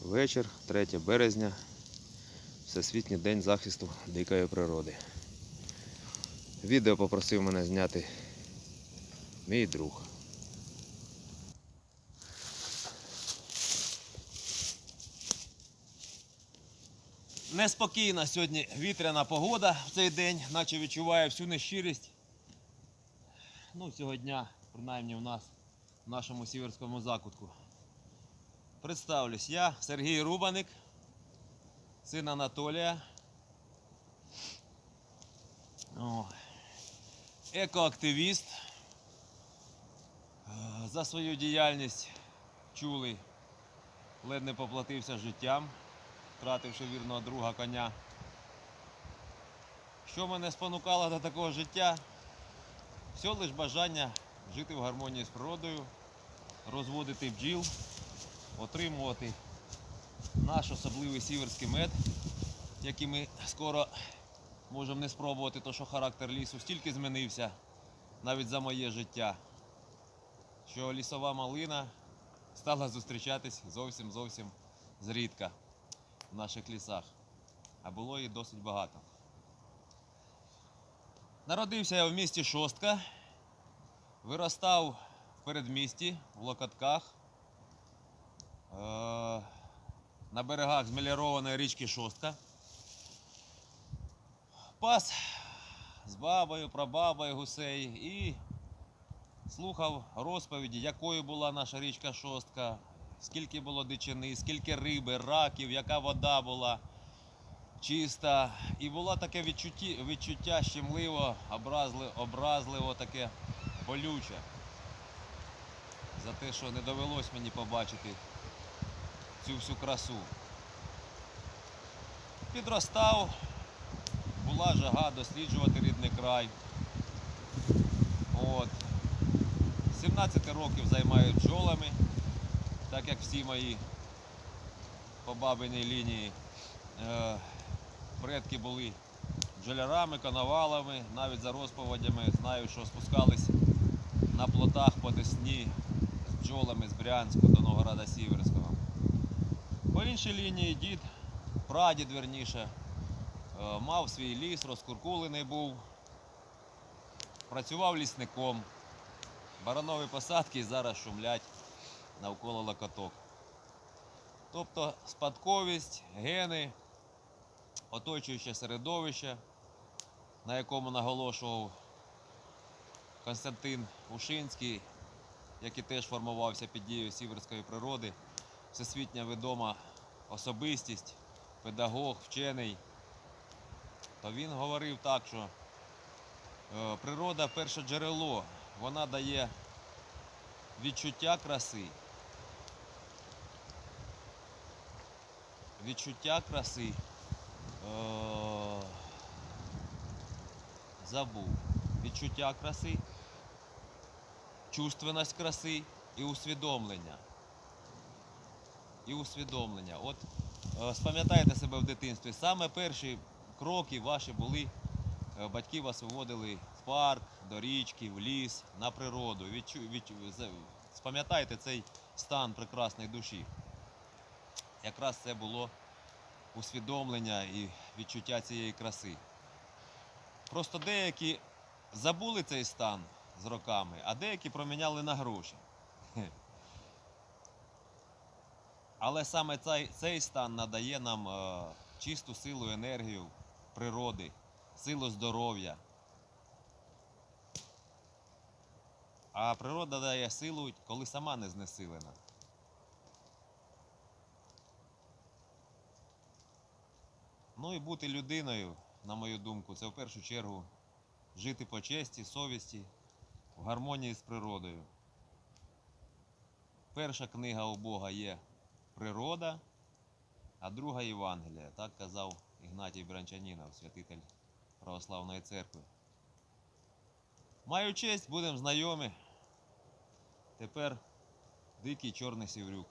Вечір, 3 березня, Всесвітній день захисту дикої природи. Відео попросив мене зняти мій друг. Неспокійна сьогодні вітряна погода в цей день, наче відчуваю всю нещирість. Ну, цього дня, принаймні у нас в нашому сіверському закутку. Представлюсь, я Сергій Рубаник, син Анатолія. Екоактивіст. За свою діяльність чули, ледь не поплатився життям втративши вірного друга коня. Що мене спонукало до такого життя? Все лише бажання жити в гармонії з природою, розводити бджіл, отримувати наш особливий сіверський мед, який ми скоро можемо не спробувати, то що характер лісу стільки змінився навіть за моє життя, що лісова малина стала зустрічатись зовсім зовсім зрідка в наших лісах, а було її досить багато. Народився я в місті Шостка, виростав в передмісті, в Локотках, на берегах змелірованої річки Шостка. Пас з бабою, прабабою гусей і слухав розповіді, якою була наша річка Шостка, скільки було дичини, скільки риби, раків, яка вода була чиста. І було таке відчутті, відчуття щемливо, образливо, образливо таке болюче. За те, що не довелось мені побачити цю всю красу. Підростав, була жага досліджувати рідний край. От. 17 років займаюся бджолами так як всі мої по бабиній лінії е, предки були бджолярами, коновалами, навіть за розповідями знаю, що спускались на плотах по Десні з бджолами з Брянську до Новгорода Сіверського. По іншій лінії дід, прадід верніше, е, мав свій ліс, розкуркулений був, працював лісником. Баранові посадки зараз шумлять навколо локоток. Тобто спадковість, гени, оточуюче середовище, на якому наголошував Константин Ушинський, який теж формувався під дією сіверської природи, всесвітня відома особистість, педагог, вчений, то він говорив так, що е, природа перше джерело, вона дає відчуття краси. Відчуття краси. Е, Забув. Відчуття краси, чувственність краси і усвідомлення. І усвідомлення. От е, спам'ятайте себе в дитинстві. Саме перші кроки ваші були, е, батьки вас виводили в парк, до річки, в ліс, на природу. Відчу, відчу, спам'ятайте цей стан прекрасної душі. Якраз це було усвідомлення і відчуття цієї краси. Просто деякі забули цей стан з роками, а деякі проміняли на гроші. Але саме цей, цей стан надає нам е, чисту силу, енергію природи, силу здоров'я. А природа дає силу, коли сама не знесилена. Ну і бути людиною, на мою думку, це в першу чергу жити по честі, совісті, в гармонії з природою. Перша книга у Бога є природа, а друга Євангелія. Так казав Ігнатій Бранчанінов, святитель Православної церкви. Маю честь, будемо знайомі. Тепер дикий чорний сіврюк.